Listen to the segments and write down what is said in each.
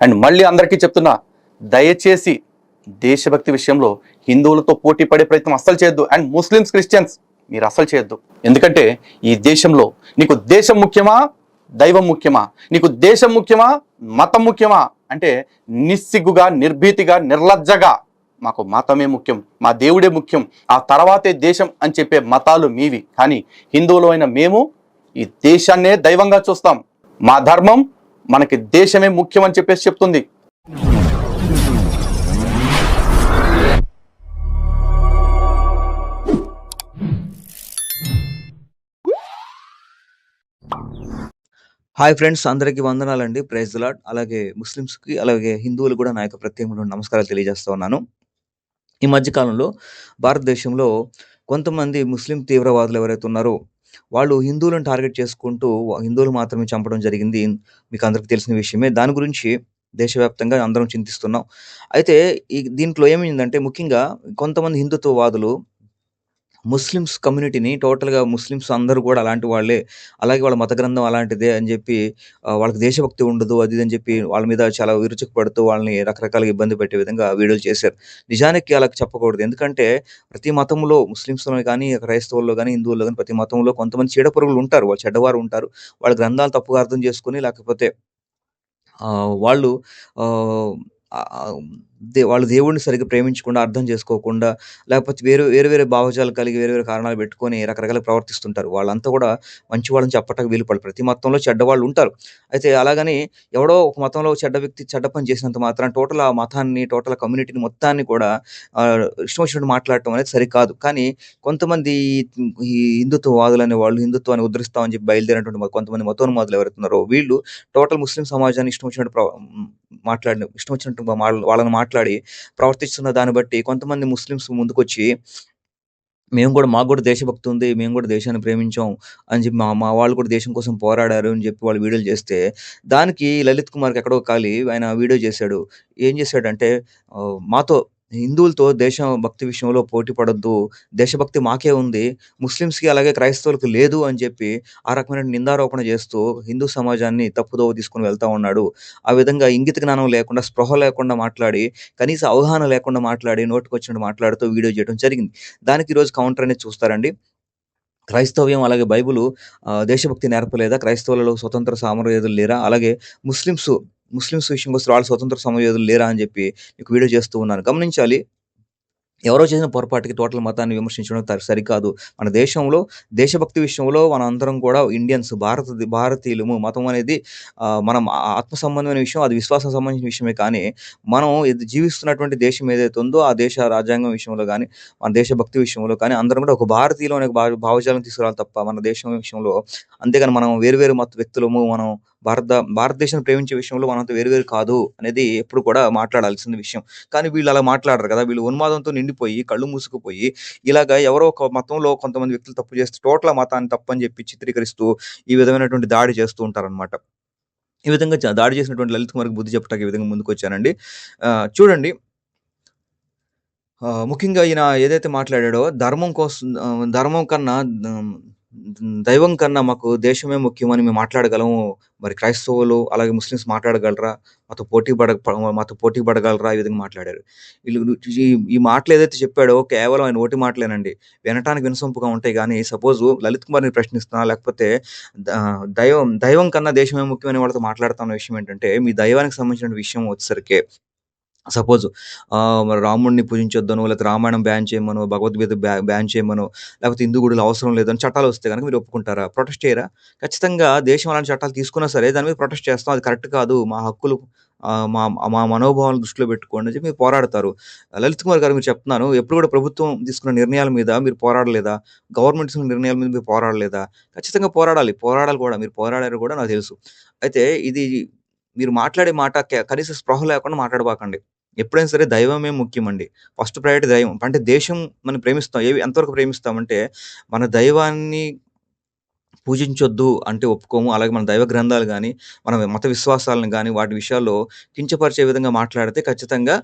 And మళ్ళీ అందరికీ చెప్తున్నా దయచేసి దేశభక్తి విషయంలో హిందువులతో పోటీ పడే ప్రయత్నం అస్సలు చేయొద్దు. అండ్ ముస్లిమ్స్ క్రిస్టియన్స్ మీరు అస్సలు చేయొద్దు. ఎందుకంటే ఈ దేశంలో నీకు దేశం ముఖ్యమా దైవం ముఖ్యమా? నీకు దేశం ముఖ్యమా మతం ముఖ్యమా? అంటే నిస్సిగ్గుగా నిర్భీతిగా నిర్లజ్జగా మాకు మతమే ముఖ్యం మా దేవుడే ముఖ్యం. ఆ తర్వాతే దేశం అని చెప్పే మతాలు మీవి. కానీ హిందువులు మేము ఈ దేశాన్నే దైవంగా చూస్తాం. మా ధర్మం మనకి దేశమే ముఖ్యం అని చెప్పేసి చెప్తుంది. హాయ్ ఫ్రెండ్స్ అందరికీ వందనాలండి. ప్రైజ్ లాడ్ అలాగే ముస్లిమ్స్కి అలాగే హిందువులు కూడా నా యొక్క ప్రత్యేకమైన నమస్కారాలు తెలియజేస్తా ఉన్నాను. ఈ మధ్యకాలంలో భారతదేశంలో కొంతమంది ముస్లిం తీవ్రవాదులు ఎవరైతే ఉన్నారో వాళ్ళు హిందువులను టార్గెట్ చేసుకుంటూ హిందువులు మాత్రమే చంపడం జరిగింది. మీకు అందరికీ తెలిసిన విషయమే. దాని గురించి దేశవ్యాప్తంగా అందరం చింతిస్తున్నాం. అయితే ఈ దీంట్లో ఏమైందంటే ముఖ్యంగా కొంతమంది హిందుత్వవాదులు ముస్లిమ్స్ కమ్యూనిటీని టోటల్‌గా ముస్లిమ్స్ అందరూ కూడా అలాంటి వాళ్ళే. అలాగే వాళ్ళ మత గ్రంథం అలాంటిదే అని చెప్పి వాళ్ళకి దేశభక్తి ఉండదు. అది ఇది అని చెప్పి వాళ్ళ మీద చాలా విరుచుకుపడుతూ వాళ్ళని రకరకాలుగా ఇబ్బంది పెట్టే విధంగా వీడియోలు చేశారు. నిజానికి అలా చెప్పకూడదు. ఎందుకంటే ప్రతి మతంలో ముస్లిమ్స్‌లో కానీ క్రైస్తవుల్లో కానీ హిందువుల్లో కానీ ప్రతి మతంలో కొంతమంది చీడపురుగులు ఉంటారు. వాళ్ళు చెడ్డవారు ఉంటారు. వాళ్ళ గ్రంథాలు తప్పుగా అర్థం చేసుకొని లేకపోతే వాళ్ళు దే వాళ్ళు దేవుడిని సరిగ్గా ప్రేమించకుండా, అర్థం చేసుకోకుండా, లేకపోతే వేరే వేరే వేరే భావజాలు కలిగి వేరే వేరే కారణాలు పెట్టుకొని రకరకాల ప్రవర్తిస్తుంటారు. వాళ్ళంతా కూడా మంచి వాళ్ళని చెప్పటానికి వీలు పడదు. ప్రతి మతంలో చెడ్డ వాళ్ళు ఉంటారు. అయితే అలాగని ఎవడో ఒక మతంలో చెడ్డ వ్యక్తి చెడ్డ పని చేసినంత మాత్రం టోటల్ ఆ మతాన్ని, టోటల్ కమ్యూనిటీని మొత్తాన్ని కూడా ఇష్టం వచ్చినట్టు మాట్లాడటం అనేది సరికాదు. కానీ కొంతమంది ఈ హిందుత్వవాదులనే వాళ్ళు హిందుత్వాన్ని ఉద్ధరిస్తామని చెప్పి బయలుదేరినటువంటి కొంతమంది మతోన్మాదులు ఎవరైతే వీళ్ళు టోటల్ ముస్లిం సమాజాన్ని ఇష్టం వచ్చినట్టు మాట్లాడిన ఇష్టం వచ్చినట్టు వాళ్ళని వాళ్ళని మాట్లాడి ప్రవర్తిస్తున్న దాన్ని బట్టి కొంతమంది ముస్లిమ్స్ ముందుకొచ్చి మేము కూడా మాకు కూడా దేశభక్తి ఉంది. మేము కూడా దేశాన్ని ప్రేమించాం అని చెప్పి మా మా వాళ్ళు కూడా దేశం కోసం పోరాడారు అని చెప్పి వాళ్ళు వీడియోలు చేస్తే, దానికి లలిత్ కుమార్‌కి ఎక్కడో కాలి ఆయన వీడియో చేశాడు. ఏం చేశాడంటే మాతో హిందువులతో దేశం భక్తి విషయంలో పోటీ పడొద్దు. దేశభక్తి మాకే ఉంది. ముస్లిమ్స్‌కి అలాగే క్రైస్తవులకు లేదు అని చెప్పి ఆ రకమైన నిందారోపణ చేస్తూ హిందూ సమాజాన్ని తప్పుదోవ తీసుకొని వెళ్తా ఉన్నాడు. ఆ విధంగా ఇంగిత జ్ఞానం లేకుండా, స్పృహ లేకుండా మాట్లాడి, కనీస అవగాహన లేకుండా మాట్లాడి, నోటుకొచ్చినట్టు మాట్లాడుతూ వీడియో చేయడం జరిగింది. దానికి ఈరోజు కౌంటర్ అనేది చూస్తారండి. క్రైస్తవ్యం అలాగే బైబుల్ దేశభక్తి నేర్పలేదా? క్రైస్తవులలో స్వతంత్ర సమరయోధులు లేరా? అలాగే ముస్లిమ్స్ ముస్లిమ్స్ విషయంకొస్తే వాళ్ళు స్వతంత్ర సమయోధులు లేరా? అని చెప్పి మీకు వీడియో చేస్తూ ఉన్నాను. గమనించాలి. ఎవరో చేసిన పొరపాటుకి టోటల్ మతాన్ని విమర్శించడం సరికాదు. మన దేశంలో దేశభక్తి విషయంలో మనందరం కూడా ఇండియన్స్ భారత భారతీయులము. మతం అనేది మనం ఆ- ఆత్మ సంబంధమైన విషయం. అది విశ్వాసం సంబంధించిన విషయమే కానీ, మనం జీవిస్తున్నటువంటి దేశం ఏదైతే ఉందో, ఆ దేశ రాజ్యాంగం విషయంలో కానీ మన దేశభక్తి విషయంలో కానీ, అందరం కూడా ఒక భారతీయులు అనే భావ భావజాలం తీసుకురావాలి తప్ప, మన దేశం విషయంలో అంతేగాని మనం వేరు వేరు మత వ్యక్తులము, మనం భారత భారతదేశాన్ని ప్రేమించే విషయంలో మనంతా వేరు వేరు కాదు అనేది ఎప్పుడు కూడా మాట్లాడాల్సిన విషయం. కానీ వీళ్ళు అలా మాట్లాడరు కదా! వీళ్ళు ఉన్మాదంతో నిండిపోయి, కళ్ళు మూసుకుపోయి, ఇలాగ ఎవరో ఒక మతంలో కొంతమంది వ్యక్తులు తప్పు చేస్తే టోటల్ మతాన్ని తప్పని చెప్పి చిత్రీకరిస్తూ, ఈ విధమైనటువంటి దాడి చేస్తూ ఉంటారనమాట. ఈ విధంగా దాడి చేసినటువంటి లలిత్ కుమార్‌కి బుద్ధి చెప్పటానికి ఈ విధంగా ముందుకు వచ్చానండి చూడండి ముఖ్యంగా ఈయన ఏదైతే మాట్లాడాడో ధర్మం కోసం ధర్మం కన్నా దైవం కన్నా మాకు దేశమే ముఖ్యమని మేము మాట్లాడగలము. మరి క్రైస్తవులు అలాగే ముస్లిమ్స్ మాట్లాడగలరా? మాతో పోటీ పడ మాతో పోటీ పడగలరా? ఈ విధంగా మాట్లాడారు. వీళ్ళు ఈ ఈ మాటలు ఏదైతే చెప్పాడో కేవలం ఆయన ఓటి మాటలేనండి. వినటానికి వినసొంపుగా ఉంటాయి కానీ సపోజ్ లలిత్ కుమార్‌ని ప్రశ్నిస్తున్నా లేకపోతే దైవం దైవం కన్నా దేశమే ముఖ్యమని వాళ్ళతో మాట్లాడుతున్న విషయం ఏంటంటే, మీ దైవానికి సంబంధించిన విషయం వచ్చేసరికి సపోజ్ మరి రాముడిని పూజించొద్దనో, లేకపోతే రామాయణం బ్యాన్ చేయమనో, భగవద్గీత బ్యా బ్యాన్ చేయమనో, లేకపోతే హిందూ గుడులు అవసరం లేదని చట్టాలు వస్తే కనుక మీరు ఒప్పుకుంటారా? ప్రొటెస్ట్ చేయరా? ఖచ్చితంగా దేశం అలాంటి చట్టాలు తీసుకున్నా సరే దాని మీద ప్రొటెస్ట్ చేస్తాం. అది కరెక్ట్ కాదు. మా హక్కులు మా మా మనోభావాలను దృష్టిలో పెట్టుకోండి అని మీరు పోరాడతారు. లలిత్ కుమార్ గారు మీరు చెప్తున్నాను. ఎప్పుడు కూడా ప్రభుత్వం తీసుకున్న నిర్ణయాల మీద మీరు పోరాడలేదా? గవర్నమెంట్ తీసుకున్న నిర్ణయాల మీద మీరు పోరాడలేదా? ఖచ్చితంగా పోరాడాలి. పోరాడాలి కూడా. మీరు పోరాడారు కూడా నాకు తెలుసు. అయితే ఇది మీరు మాట్లాడే మాట కనీస స్పృహ లేకుండా మాట్లాడబాకండి. ఎప్పుడైనా సరే దైవమే ముఖ్యమండి. ఫస్ట్ ప్రయారిటీ దైవం. అంటే దేశం మనం ప్రేమిస్తాం. ఏవి ఎంతవరకు ప్రేమిస్తామంటే, మన దైవాన్ని పూజించొద్దు అంటే ఒప్పుకోము. అలాగే మన దైవ గ్రంథాలు కానీ మన మత విశ్వాసాలను కానీ వాటి విషయాల్లో కించపరిచే విధంగా మాట్లాడితే ఖచ్చితంగా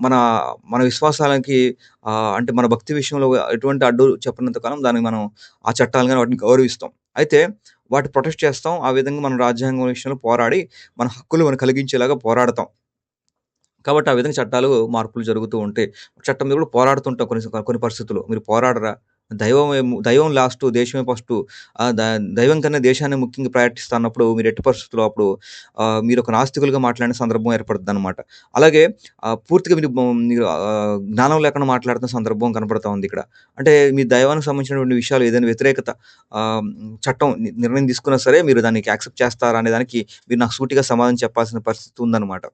మన మన విశ్వాసాలకి అంటే మన భక్తి విషయంలో ఎటువంటి అడ్డు చెప్పినంత కాలం దాన్ని మనం ఆ చట్టాలు కానీ వాటిని గౌరవిస్తాం. అయితే వాటి ప్రొటెస్ట్ చేస్తాం. ఆ విధంగా మన రాజ్యాంగం విషయంలో పోరాడి మన హక్కులు మనం కలిగించేలాగా పోరాడతాం. కాబట్టి ఆ విధంగా చట్టాలు మార్పులు జరుగుతూ ఉంటాయి. చట్టం మీద కూడా పోరాడుతుంటాం కొన్ని కొన్ని పరిస్థితుల్లో. మీరు పోరాడరా? దైవం దైవం లాస్టు, దేశమే ఫస్ట్ ద దైవం కన్నా దేశాన్ని ముఖ్యంగా ప్రయారిటీ అన్నప్పుడు మీరు ఎట్టి పరిస్థితుల్లో అప్పుడు మీరు ఒక నాస్తికులుగా మాట్లాడిన సందర్భం ఏర్పడుద్దనమాట. అలాగే పూర్తిగా మీరు మీరు జ్ఞానం లేకుండా మాట్లాడుతున్న సందర్భం కనపడతా ఉంది ఇక్కడ. అంటే మీ దైవానికి సంబంధించినటువంటి విషయాలు ఏదైనా వ్యతిరేకత చట్టం నిర్ణయం తీసుకున్నా సరే మీరు దానికి యాక్సెప్ట్ చేస్తారా అనే దానికి మీరు నాకు సూటిగా సమాధానం చెప్పాల్సిన పరిస్థితి ఉందన్నమాట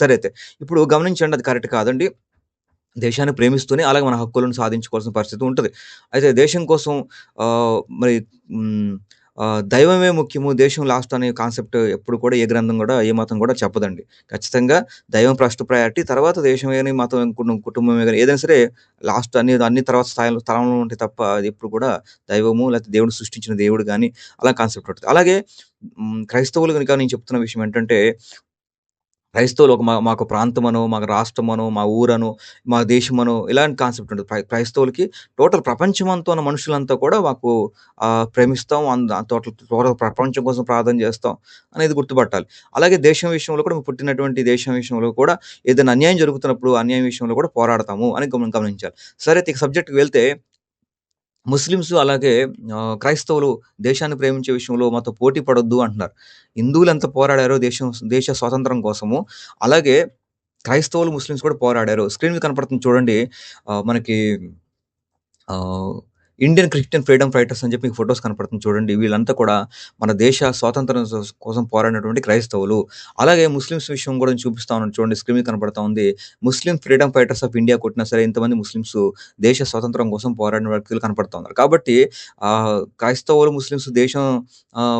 సరే అయితే ఇప్పుడు గమనించండి అది కరెక్ట్ కాదండి. దేశాన్ని ప్రేమిస్తూనే అలాగే మన హక్కులను సాధించుకోవాల్సిన పరిస్థితి ఉంటుంది అయితే దేశం కోసం మరి దైవమే ముఖ్యము, దేశం లాస్ట్ అనే కాన్సెప్ట్ ఎప్పుడు కూడా ఏ గ్రంథం కూడా, ఏ మతం కూడా చెప్పదండి. ఖచ్చితంగా దైవం ఫస్ట్ ప్రయారిటీ తర్వాత దేశం కానీ మతం కుటుంబం కుటుంబమే కానీ ఏదైనా సరే లాస్ట్ అన్ని అన్ని తర్వాత స్థాయిలో స్థలంలో ఉంటే తప్ప అది ఎప్పుడు కూడా దైవము లేకపోతే దేవుడు సృష్టించిన దేవుడు కానీ అలా కాన్సెప్ట్ ఉంటుంది అలాగే క్రైస్తవులు కనుక నేను చెప్తున్న విషయం ఏంటంటే క్రైస్తవులు ఒక మా మాకు ప్రాంతమనో, మాకు రాష్ట్రమనో, మా ఊరనో, మా దేశమనో ఇలాంటి కాన్సెప్ట్ ఉంటుంది క్రైస్తవులకి టోటల్ ప్రపంచమంతా ఉన్న మనుషులంతా కూడా మాకు ప్రేమిస్తాం. అంద టోటల్ టోటల్ ప్రపంచం కోసం ప్రార్థన చేస్తాం అనేది గుర్తుపట్టాలి. అలాగే దేశం విషయంలో కూడా పుట్టినటువంటి దేశం విషయంలో కూడా ఏదైనా అన్యాయం జరుగుతున్నప్పుడు అన్యాయం విషయంలో కూడా పోరాడతాము అని గమనించాలి. సరే అయితే ఇక సబ్జెక్ట్‌కి వెళ్తే ముస్లిమ్స్ అలాగే క్రైస్తవులు దేశాన్ని ప్రేమించే విషయంలో మాతో పోటీ పడొద్దు అంటున్నారు. హిందువులు ఎంత పోరాడారో దేశం దేశ స్వాతంత్రం కోసము, అలాగే క్రైస్తవులు, ముస్లిమ్స్ కూడా పోరాడారు. స్క్రీన్ మీద కనపడుతుంది చూడండి. మనకి ఇండియన్ క్రిస్టియన్ ఫ్రీడమ్ ఫైటర్స్ అని చెప్పి మీకు ఫోటోస్ కనపడుతుంది చూడండి. వీళ్ళంతా కూడా మన దేశ స్వాతంత్రం కోసం పోరాడినటువంటి క్రైస్తవులు. అలాగే ముస్లిమ్స్ విషయం కూడా చూపిస్తా ఉన్నాను చూడండి. స్క్రీన్ కనపడతా ఉంది. Muslim freedom fighters of India కొట్టినా సరే ఇంతమంది ముస్లిమ్స్ దేశ స్వాతంత్రం కోసం పోరాడిన వ్యక్తులు కనపడతా ఉన్నారు. కాబట్టి క్రైస్తవులు, ముస్లిమ్స్ దేశం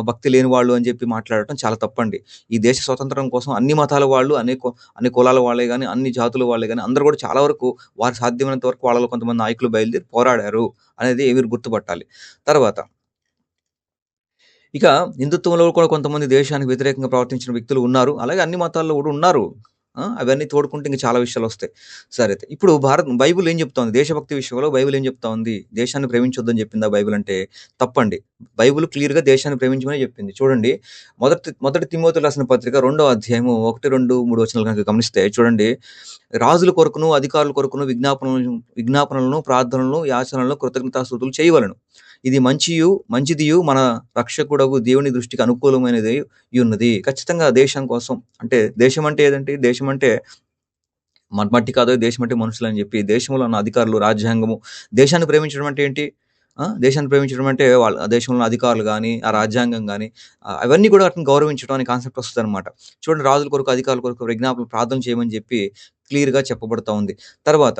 భక్తి లేని వాళ్ళు అని చెప్పి మాట్లాడటం చాలా తప్పండి. ఈ దేశ స్వాతంత్రం కోసం అన్ని మతాల వాళ్ళు, అన్ని అన్ని కులాల వాళ్ళే కానీ అన్ని జాతుల వాళ్ళే కానీ అందరూ కూడా చాలా వరకు వారు సాధ్యమైనంత వరకు వాళ్ళలో కొంతమంది నాయకులు బయలుదేరి పోరాడారు అనేది మీరు గుర్తుపట్టాలి. తర్వాత ఇక హిందుత్వంలో కూడా కొంతమంది దేశానికి వ్యతిరేకంగా ప్రవర్తించిన వ్యక్తులు ఉన్నారు. అలాగే అన్ని మతాల్లో కూడా ఉన్నారు. అవన్నీ తోడుకుంటే ఇంకా చాలా విషయాలు వస్తాయి సరే అయితే ఇప్పుడు భారత్ బైబిల్ ఏం చెప్తా ఉంది? దేశభక్తి విషయంలో బైబిల్ ఏం చెప్తా ఉంది? దేశాన్ని ప్రేమించొద్దని చెప్పిందా బైబిల్ అంటే? తప్పండి. బైబిల్ క్లియర్‌గా దేశాన్ని ప్రేమించమని చెప్పింది. చూడండి మొదటి మొదటి తిమ్మోతులు రాసిన పత్రిక రెండో అధ్యాయము 1, 2, 3 వచనాలు కనుక గమనిస్తే చూడండి. రాజుల కొరకును, అధికారుల కొరకును విజ్ఞాపనలను విజ్ఞాపనలను, ప్రార్థనలను, యాచనలను, కృతజ్ఞతాస్తుతులు చేయవలను ఇది మంచియు మంచిదియు మన రక్షకుడగు దేవుని దృష్టికి అనుకూలమైనది ఉన్నది ఖచ్చితంగా దేశం కోసం అంటే దేశం అంటే ఏదంటే దేశం అంటే మట్టి కాదు దేశం అంటే మనుషులని చెప్పి దేశంలో ఉన్న అధికారులు, రాజ్యాంగము దేశాన్ని ప్రేమించడం అంటే ఏంటి? దేశాన్ని ప్రేమించడం అంటే వాళ్ళ దేశంలో ఉన్న అధికారులు కానీ ఆ రాజ్యాంగం కానీ అవన్నీ కూడా వాటిని గౌరవించడం అనే కాన్సెప్ట్ వస్తదనమాట. చూడండి రాజుల కొరకు, అధికారుల కొరకు విజ్ఞాపనలు ప్రార్థన చేయమని చెప్పి క్లియర్‌గా చెప్పబడుతూ ఉంది. తర్వాత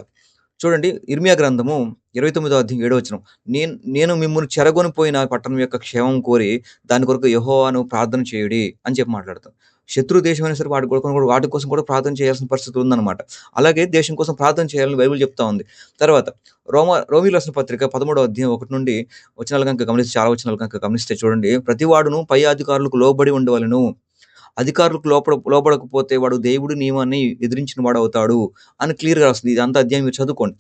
చూడండి ఇర్మియా గ్రంథము 29 అధ్యాయం ఏడో వచ్చిన నేను నేను మిమ్మల్ని చెరగొనిపోయిన పట్టణం యొక్క క్షేమం కోరి దాని కొరకు యహోవాను ప్రార్థన చేయుడి అని చెప్పి మాట్లాడుతాం. శత్రు దేశమైనా సరే వాటి కొరకు కూడా వాటి కోసం కూడా ప్రార్థన చేయాల్సిన పరిస్థితి ఉందన్నమాట. అలాగే దేశం కోసం ప్రార్థన చేయాలని బైబిల్ చెప్తా ఉంది. తర్వాత రోమ రోమీయులు రాసిన పత్రిక 13 అధ్యాయం ఒకటి నుండి వచ్చినాలు గనుక గమనిస్తే చాలా వచ్చినాలు గనుక గమనిస్తే చూడండి. ప్రతివాడును పై అధికారులకు లోబడి ఉండవలను అధికారులకు లోపడ లోబడకపోతే వాడు దేవుడి నియమాన్ని ఎదిరించిన వాడు అవుతాడు అని క్లియర్‌గా వస్తుంది ఇదంతా అధ్యాయం మీరు చదువుకోండి.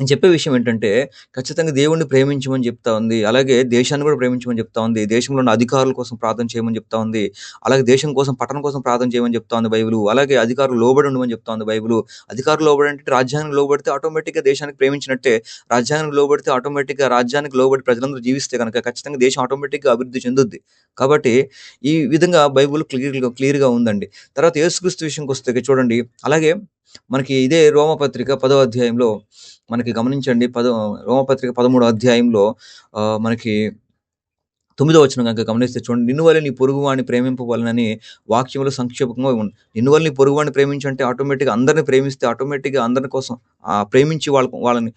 నేను చెప్పే విషయం ఏంటంటే ఖచ్చితంగా దేవుడిని ప్రేమించమని చెప్తా ఉంది. అలాగే దేశాన్ని కూడా ప్రేమించమని చెప్తా ఉంది. దేశంలో ఉన్న అధికారుల కోసం ప్రార్థన చేయమని చెప్తా ఉంది. అలాగే దేశం కోసం, పట్టణం కోసం ప్రార్థన చేయమని చెప్తా ఉంది బైబిల్ అలాగే అధికారులు లోబడి ఉండమని చెప్తా ఉంది బైబిలు. అధికారులు లోబడి అంటే రాజ్యాంగం లోబడితే ఆటోమేటిక్‌గా దేశానికి ప్రేమించినట్టే. రాజ్యాంగానికి లోబడితే ఆటోమేటిక్‌గా రాజ్యానికి లోబడి ప్రజలందరూ జీవిస్తే కనుక ఖచ్చితంగా దేశం ఆటోమేటిక్‌గా అభివృద్ధి చెందుద్ది. కాబట్టి ఈ విధంగా బైబిల్ క్లియర్‌గా క్లియర్‌గా ఉందండి. తర్వాత యేసుక్రీస్తు విషయంకొస్తే చూడండి. అలాగే మనకి ఇదే రోమపత్రిక పదో అధ్యాయంలో మనకి గమనించండి. పదో రోమపత్రిక 13 అధ్యాయంలో మనకి తొమ్మిదో వచ్చిన కనుక గమనిస్తే చూడండి. నిన్ను వల్ల నీ పొరుగువాడిని ప్రేమింపవలెనని వాక్యంలో సంక్షేపంగా ఉంది. నిన్ను వల్ల నీ పొరుగువాడిని ప్రేమించంటే ఆటోమేటిక్‌గా అందరిని ప్రేమిస్తే ఆటోమేటిక్‌గా అందరి కోసం ప్రేమించి వాళ్ళ వాళ్ళని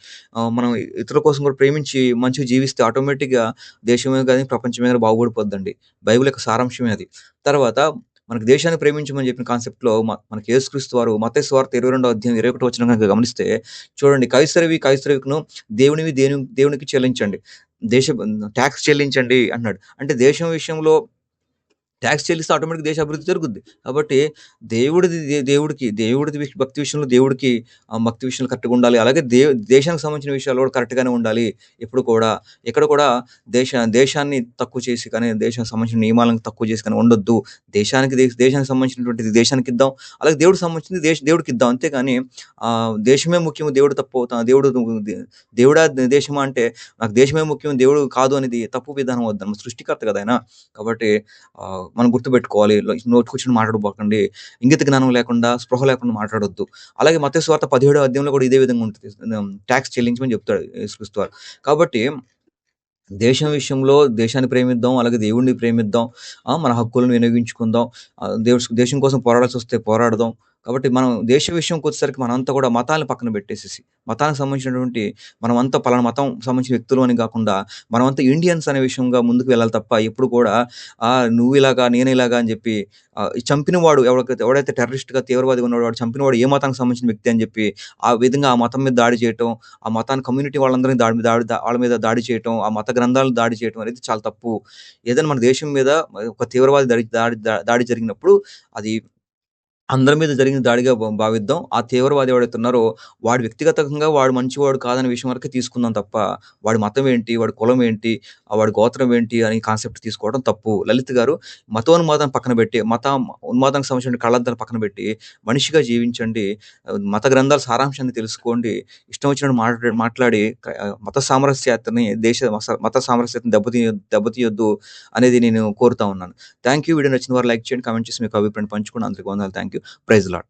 మనం ఇతరుల కోసం కూడా ప్రేమించి మంచిగా జీవిస్తే ఆటోమేటిక్‌గా దేశమే కానీ ప్రపంచమే కానీ బాగుపడిపోద్దండి. బైబిల్ యొక్క సారాంశమే అది. తర్వాత మనకు దేశాన్ని ప్రేమించమని చెప్పిన కాన్సెప్ట్‌లో మనకి యేసుక్రీస్తు వారు మత స్వార్థ ఇరవై రెండో అధ్యాయం ఇరవై ఒకటి వచ్చిన కనుక గమనిస్తే చూడండి. కైసరవి కైసరికును, దేవునివి దేవుని దేవునికి చెల్లించండి. దేశ ట్యాక్స్ చెల్లించండి అన్నాడు అంటే దేశం విషయంలో ట్యాక్స్ చెల్లిస్తే ఆటోమేటిక్ దేశ అభివృద్ధి జరుగుద్ది. కాబట్టి దేవుడిది దే- దేవుడికి దేవుడిది భక్తి విషయంలో దేవుడికి భక్తి విషయంలో కరెక్ట్గా ఉండాలి. అలాగే దే దేశానికి సంబంధించిన విషయాలు కూడా కరెక్ట్గానే ఉండాలి. ఎప్పుడు కూడా ఎక్కడ కూడా దేశ దేశాన్ని తక్కువ చేసి కానీ దేశానికి సంబంధించిన నియమాలను తక్కువ చేసి కానీ ఉండొద్దు. దేశానికి దేశ దేశానికి సంబంధించినటువంటిది దేశానికి ఇద్దాం. అలాగే దేవుడికి సంబంధించింది దేశ దేవుడికి ఇద్దాం. అంతేగాని దేశమే ముఖ్యం దేవుడు తప్పు దేవుడు దేవుడా దేశమా అంటే నాకు దేశమే ముఖ్యం దేవుడు కాదు అనేది తప్పు విధానం వద్దాం. సృష్టికర్త కదా ఆయన. కాబట్టి మనం గుర్తుపెట్టుకోవాలి. నోటికొచ్చిన కూర్చొని మాట్లాడబోకండి. ఇంగిత జ్ఞానం లేకుండా స్పృహ లేకుండా మాట్లాడొద్దు. అలాగే మత స్వార్థ పదిహేడో అధ్యాయంలో కూడా ఇదే విధంగా ఉంటుంది. ట్యాక్స్ చెల్లించమని చెప్తాడు యేసుక్రీస్తు కాబట్టి దేశం విషయంలో దేశాన్ని ప్రేమిద్దాం అలాగే దేవుడిని ప్రేమిద్దాం మన హక్కులను వినియోగించుకుందాం దేవుడు దేశం కోసం పోరాడాల్సి వస్తే పోరాడదాం కాబట్టి మనం దేశ విషయంకి వచ్చేసరికి మనంతా కూడా మతాలను పక్కన పెట్టేసేసి మతానికి సంబంధించినటువంటి మనమంతా పలానా మతం సంబంధించిన వ్యక్తులు అని కాకుండా మనమంతా ఇండియన్స్ అనే విషయంగా ముందుకు వెళ్ళాలి తప్ప ఎప్పుడు కూడా ఆ, నువ్వు ఇలాగా నేను ఇలాగా అని చెప్పి చంపినవాడు ఎవరికైతే ఎవడైతే టెర్రరిస్ట్గా తీవ్రవాది ఉన్నాడు వాడు చంపినవాడు ఏ మతానికి సంబంధించిన వ్యక్తి అని చెప్పి ఆ విధంగా ఆ మతం మీద దాడి చేయటం ఆ మతాన్ని కమ్యూనిటీ వాళ్ళందరినీ దాడి మీద దాడి వాళ్ళ మీద దాడి చేయటం ఆ మత గ్రంథాలను దాడి చేయటం అనేది చాలా తప్పు. ఏదైనా మన దేశం మీద ఒక తీవ్రవాది దాడి దాడి దాడి జరిగినప్పుడు అది అందరి మీద జరిగిన దాడిగా భావిద్దాం. ఆ తీవ్రవాది ఎవడైతే ఉన్నారో వాడు వ్యక్తిగతంగా వాడు మంచివాడు కాదనే విషయం వరకే తీసుకుందాం తప్ప వాడి మతం ఏంటి వాడి కులం ఏంటి వాడి గోత్రం ఏంటి అని కాన్సెప్ట్ తీసుకోవడం తప్పు. లలిత్ గారు మతోన్మాదం పక్కన పెట్టి మత ఉన్మాదానికి సంబంధించిన కళ్ళద్దాన్ని పక్కన పెట్టి మనిషిగా జీవించండి మత గ్రంథాల సారాంశాన్ని తెలుసుకోండి ఇష్టం వచ్చినట్టు మాట్లాడి మాట్లాడి మత సామరస్యాన్ని దేశ మత సామరస్యాన్ని దెబ్బతీ దెబ్బతీయొద్దు అనేది నేను కోరుతా ఉన్నాను. థ్యాంక్ యూ వీడియో నచ్చిన వారు లైక్ చేయండి కామెంట్ చేసి మీకు అభిప్రాయం పంచుకోండి. అందరికీ వందలు థ్యాంక్ యూ ప్రైజ్ లాడ్